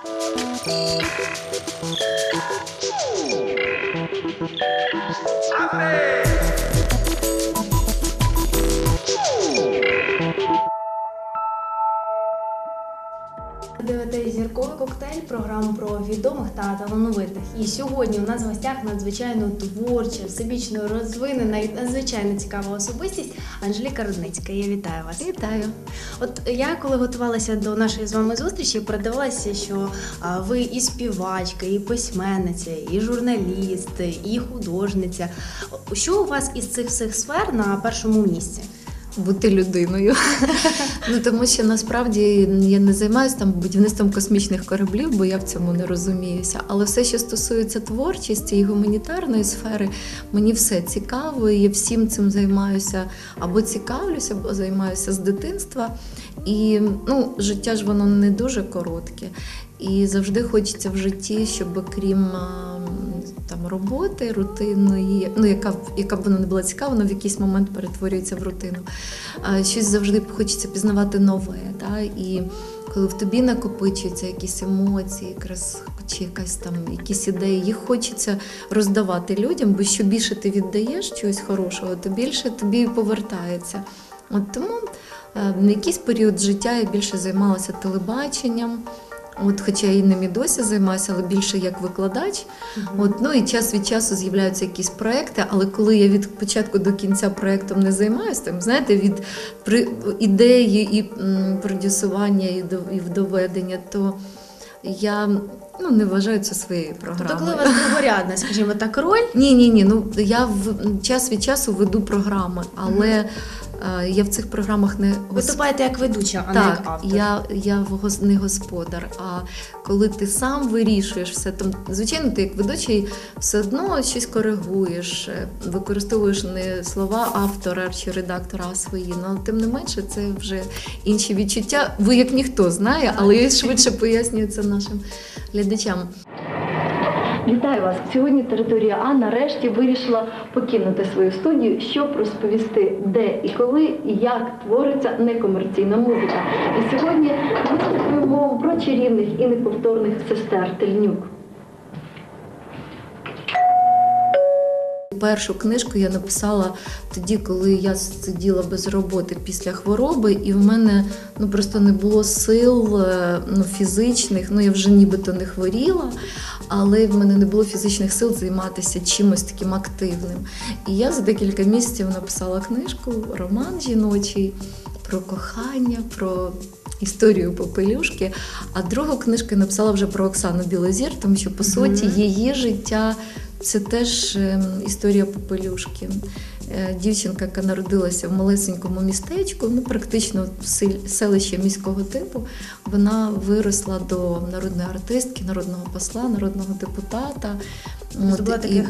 Happy! Коктейль, програму про відомих та талановитих. І сьогодні у нас в гостях надзвичайно творча, всебічно розвинена і надзвичайно цікава особистість Анжеліка Рудницька. Я вітаю вас. Вітаю. От я коли готувалася до нашої з вами зустрічі, передавалася, що ви і співачка, і письменниця, і журналіст, і художниця. Що у вас із цих всіх сфер на першому місці? Бути людиною. ну тому що насправді я не займаюся там будівництвом космічних кораблів, бо я в цьому не розуміюся. Але все, що стосується творчості і гуманітарної сфери, мені все цікаво. і Я всім цим займаюся або цікавлюся, або займаюся з дитинства. І ну, життя ж воно не дуже коротке. І завжди хочеться в житті, щоб крім там роботи рутинної, ну яка яка б вона не була цікава, вона в якийсь момент перетворюється в рутину. Щось завжди хочеться пізнавати нове. Да? І коли в тобі накопичуються якісь емоції, якраз чи якась там якісь ідеї, їх хочеться роздавати людям, бо що більше ти віддаєш чогось хорошого, то більше тобі повертається. От тому е, на якийсь період життя я більше займалася телебаченням. От, хоча я і ним і досі займаюся, але більше як викладач. От, ну і час від часу з'являються якісь проекти, але коли я від початку до кінця проектом не займаюся, там знаєте, від при, ідеї і м, продюсування і, до, і доведення, то я ну, не вважаю це своєю програмою. Тобто, коли у вас другорядна, скажімо так, роль, Ні, ні, ні. Ну я в час від часу веду програми, але е, я в цих програмах не виступаєте як ведуча, а не як автор. я, я не господар. А коли ти сам вирішуєш все, там звичайно, ти як ведучий все одно щось коригуєш, е, використовуєш не слова автора чи редактора, а свої. Ну але тим не менше, це вже інші відчуття. Ви як ніхто знає, але я швидше пояснюю це нашим глядачам. Вітаю вас! Сьогодні територія А нарешті вирішила покинути свою студію, щоб розповісти, де і коли і як твориться некомерційна музика. І сьогодні ми про чарівних і неповторних сестер Тельнюк. Першу книжку я написала тоді, коли я сиділа без роботи після хвороби, і в мене ну просто не було сил е, ну, фізичних. Ну я вже нібито не хворіла, але в мене не було фізичних сил займатися чимось таким активним. І я за декілька місяців написала книжку, роман жіночий про кохання, про історію попелюшки. А другу книжку я написала вже про Оксану Білозір, тому що по суті її життя це теж ем, історія попелюшки. Е, Дівчинка, яка народилася в малесенькому містечку, ну практично в селищі міського типу, вона виросла до народної артистки, народного посла, народного депутата. От, Здобула і-.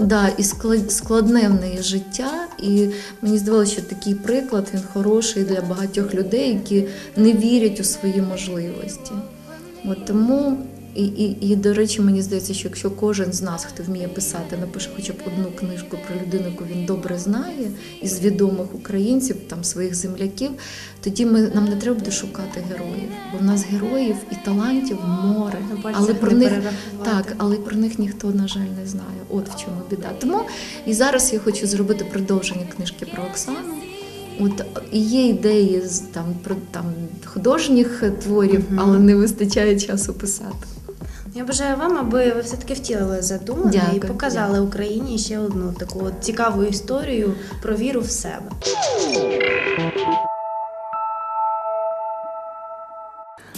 Да, і складне в неї життя. І мені здавалося, що такий приклад він хороший для багатьох людей, які не вірять у свої можливості. От тому, і, і, і до речі, мені здається, що якщо кожен з нас, хто вміє писати, напише хоча б одну книжку про людину, яку він добре знає, із відомих українців, там своїх земляків, тоді ми нам не треба буде шукати героїв. Бо в нас героїв і талантів море. Але про них так, але про них ніхто, на жаль, не знає. От в чому біда. Тому і зараз я хочу зробити продовження книжки про Оксану. От і є ідеї з там про там художніх творів, але не вистачає часу писати. Я бажаю вам, аби ви все-таки втілили задумане і Дякую, показали Україні ще одну таку от цікаву історію про віру в себе.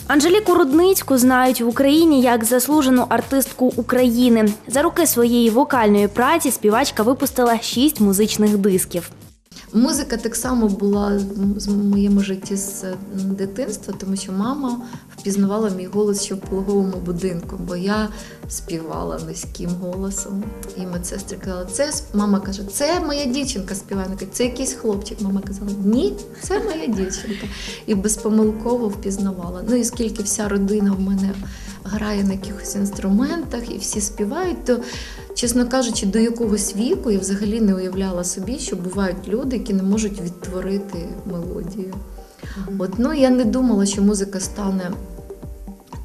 Анжеліку Рудницьку знають в Україні як заслужену артистку України. За роки своєї вокальної праці співачка випустила шість музичних дисків. Музика так само була в моєму житті з дитинства, тому що мама впізнавала мій голос ще в пологовому будинку, бо я співала низьким голосом. І медсестри казали, це мама каже, це моя дівчинка співає. Вона каже, це якийсь хлопчик. Мама казала, ні, це моя дівчинка. І безпомилково впізнавала. Ну і скільки вся родина в мене грає на якихось інструментах і всі співають, то Чесно кажучи, до якогось віку я взагалі не уявляла собі, що бувають люди, які не можуть відтворити мелодію. От, ну, я не думала, що музика стане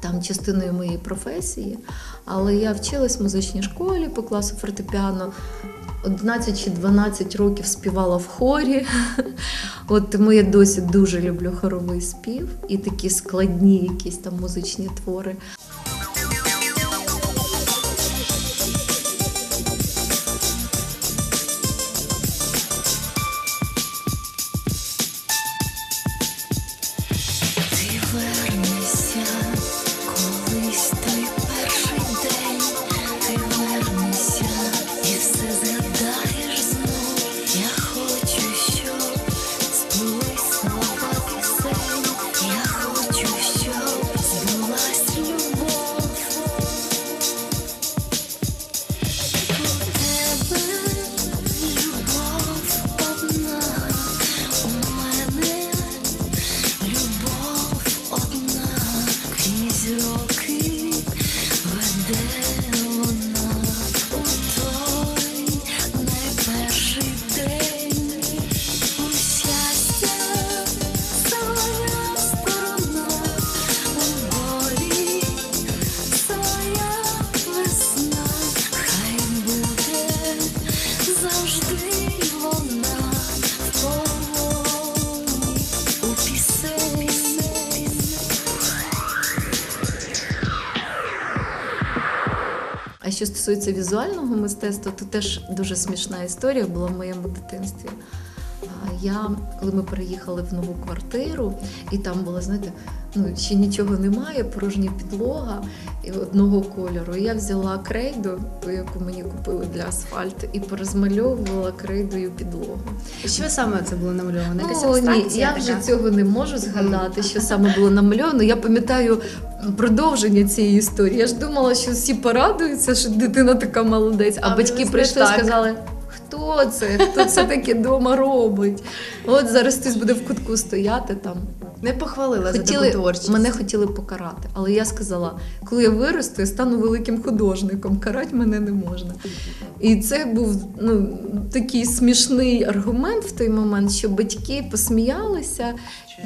там частиною моєї професії. Але я вчилась в музичній школі по класу фортепіано. 11 чи 12 років співала в хорі. От тому я досі дуже люблю хоровий спів і такі складні якісь там музичні твори. Стосується візуального мистецтва, то теж дуже смішна історія була в моєму дитинстві. Я, коли ми переїхали в нову квартиру, і там було, знаєте, ну ще нічого немає, порожня підлога і одного кольору. Я взяла крейду, ту, яку мені купили для асфальту, і порозмальовувала крейдою підлогу. Що саме це було намальовано? Якась Ну, ні, я вже цього не можу згадати, що саме було намальовано. Я пам'ятаю продовження цієї історії. Я ж думала, що всі порадуються, що дитина така молодець. А, А батьки прийшли і сказали. Хто це? Хто це таке вдома робить? От зараз хтось буде в кутку стояти там. Не похвалила за таку творчість. мене хотіли покарати, але я сказала, коли я виросту, я стану великим художником, карати мене не можна. І це був ну, такий смішний аргумент в той момент, що батьки посміялися,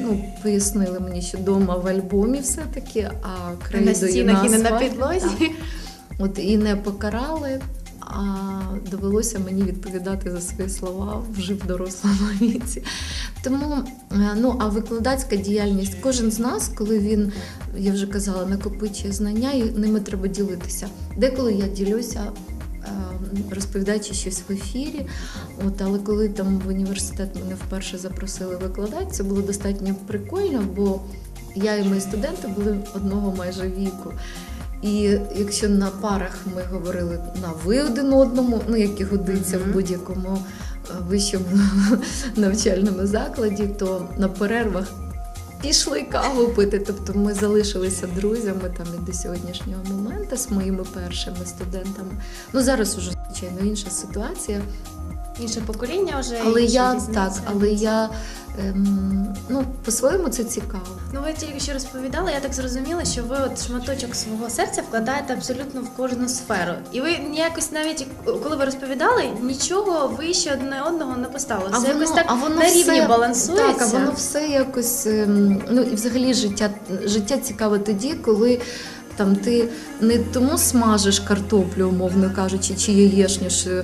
ну, пояснили мені, що вдома в альбомі все-таки, а на стінах і не на підлозі. От і не покарали, а довелося мені відповідати за свої слова вже в дорослому віці. Тому, е, ну а викладацька діяльність, кожен з нас, коли він, я вже казала, накопичує знання, і ними треба ділитися. Деколи я ділюся. е, Розповідаючи щось в ефірі, от але коли там в університет мене вперше запросили викладати, це було достатньо прикольно, бо я і мої студенти були одного майже віку. І якщо на парах ми говорили на ви один одному, ну як і годиться Мгм. в будь-якому е, вищому навчальному закладі, то на перервах пішли каву пити. Тобто ми залишилися друзями там і до сьогоднішнього моменту з моїми першими студентами. Ну зараз уже звичайно інша ситуація. Інше покоління вже. Але я різниці. так, але я ем, ну по-своєму це цікаво. Ну, ви тільки що розповідали, я так зрозуміла, що ви от шматочок свого серця вкладаєте абсолютно в кожну сферу. І ви якось навіть коли ви розповідали, нічого вище одне одного не поставили. Все якось так на рівні все- балансується. Так, а воно все якось. ем, Ну і взагалі життя, життя цікаве тоді, коли. Там ти не тому смажиш картоплю, умовно кажучи, чи яєшню, що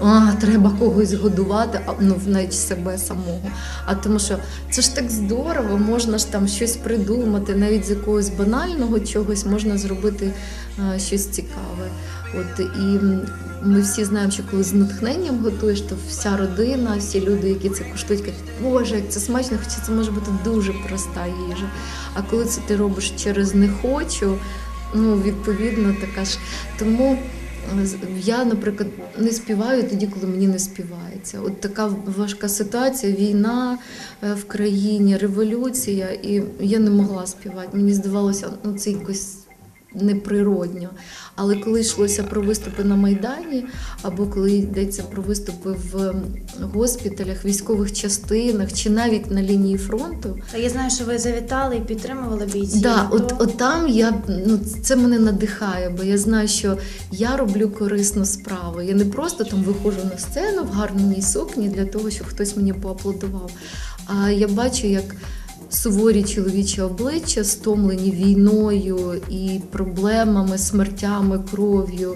а, треба когось годувати, а ну навіть себе самого. А тому що це ж так здорово, можна ж там щось придумати, навіть з якогось банального чогось можна зробити а, щось цікаве. От і ми всі знаємо, що коли з натхненням готуєш, то вся родина, всі люди, які це куштують, кажуть, боже, як це смачно, хоча це може бути дуже проста їжа. А коли це ти робиш через не хочу, ну відповідно така ж. Тому е, я, наприклад, не співаю тоді, коли мені не співається. От така важка ситуація, війна е, в країні, революція, і я не могла співати. Мені здавалося, ну це якось неприродньо. Але коли йшлося про виступи на Майдані, або коли йдеться про виступи в госпіталях, військових частинах чи навіть на лінії фронту, Та я знаю, що ви завітали і підтримували бійців. Да, от, от там я ну це мене надихає, бо я знаю, що я роблю корисну справу. Я не просто там виходжу на сцену в гарній сукні для того, щоб хтось мені поаплодував. А я бачу, як суворі чоловічі обличчя, стомлені війною і проблемами, смертями, кров'ю.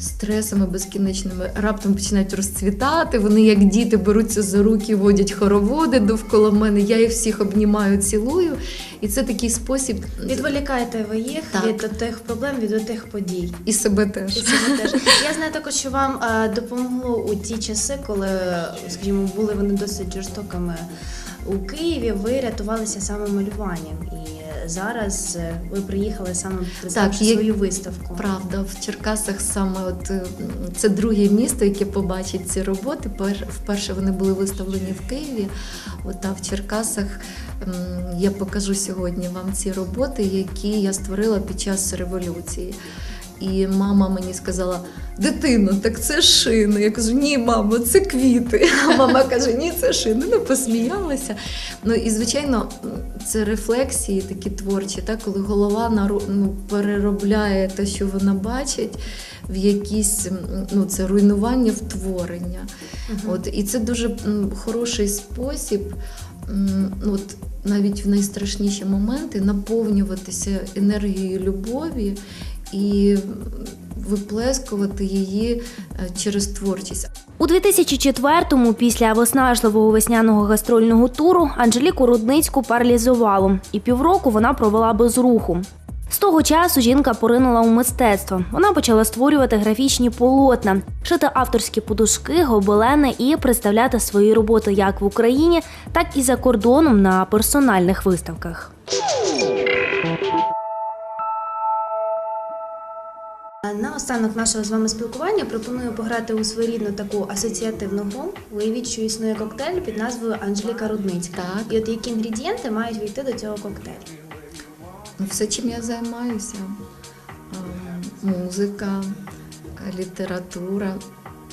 Стресами безкінечними раптом починають розцвітати. Вони, як діти, беруться за руки, водять хороводи довкола мене. Я їх всіх обнімаю, цілую. І це такий спосіб Відволікаєте ви їх Так. від тих проблем, від тих подій. і себе І теж. це теж. Я знаю також, що вам е, допомогло у ті часи, коли, скажімо, були вони досить жорстокими у Києві. Ви рятувалися саме малюванням, і зараз е, ви приїхали саме є- свою виставку. Правда, в Черкасах саме от е, це друге місто, яке побачить ці роботи. Пер- Вперше вони були виставлені в Києві. От а в Черкасах я покажу сьогодні вам ці роботи, які я створила під час революції. І мама мені сказала: дитино, так це шини. Я кажу, ні, мамо, це квіти. А мама каже, ні, це шини. Ну, посміялася. Ну і звичайно, це рефлексії такі творчі, так, коли голова ну, переробляє те, що вона бачить, в якісь ну, це руйнування втворення. От, і це дуже хороший спосіб. ну, От, навіть в найстрашніші моменти наповнюватися енергією любові і виплескувати її е, через творчість. У 2004-му, після виснажливого весняного гастрольного туру, Анжеліку Рудницьку паралізувало, і півроку вона провела без руху. З того часу жінка поринула у мистецтво. Вона почала створювати графічні полотна, шити авторські подушки, гобелени і представляти свої роботи як в Україні, так і за кордоном на персональних виставках. На останок нашого з вами спілкування пропоную пограти у своєрідну таку асоціативну гру. Уявіть, що існує коктейль під назвою Анжеліка Рудницька. Так. І от які інгредієнти мають війти до цього коктейлю? Ну, все, чим я займаюся: музика, література,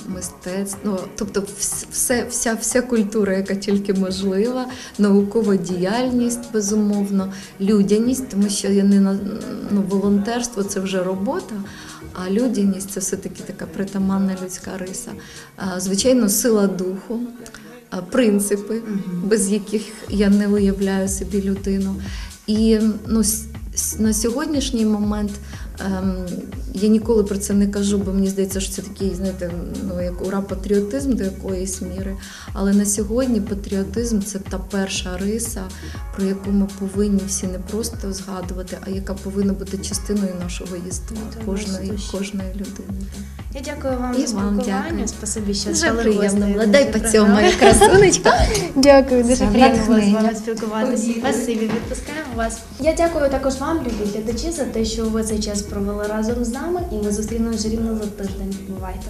мистецтво, ну, тобто все, вся, вся культура, яка тільки можлива, наукова діяльність, безумовно, людяність, тому що я не на ну, волонтерство це вже робота. А людяність це все-таки така притаманна людська риса. Звичайно, сила духу, принципи, без яких я не уявляю собі людину. І ну, на сьогоднішній момент я ніколи про це не кажу, бо мені здається, що це такий, знаєте, ну як ура патріотизм до якоїсь міри. Але на сьогодні патріотизм це та перша риса, про яку ми повинні всі не просто згадувати, а яка повинна бути частиною нашого єства, Це кожної, кожної людини. Я дякую вам І за вам спілкування. дякую. Спасибі, що Дуже приємно нашої Дай поцьомаю, програми. красунечка. Дякую, дуже приємно було з вами спілкуватися. Спасибі, відпускаємо вас. Я дякую також вам, любі глядачі, за те, що ви цей час провели разом з нами, і ми зустрінемося рівно за тиждень. Бувайте.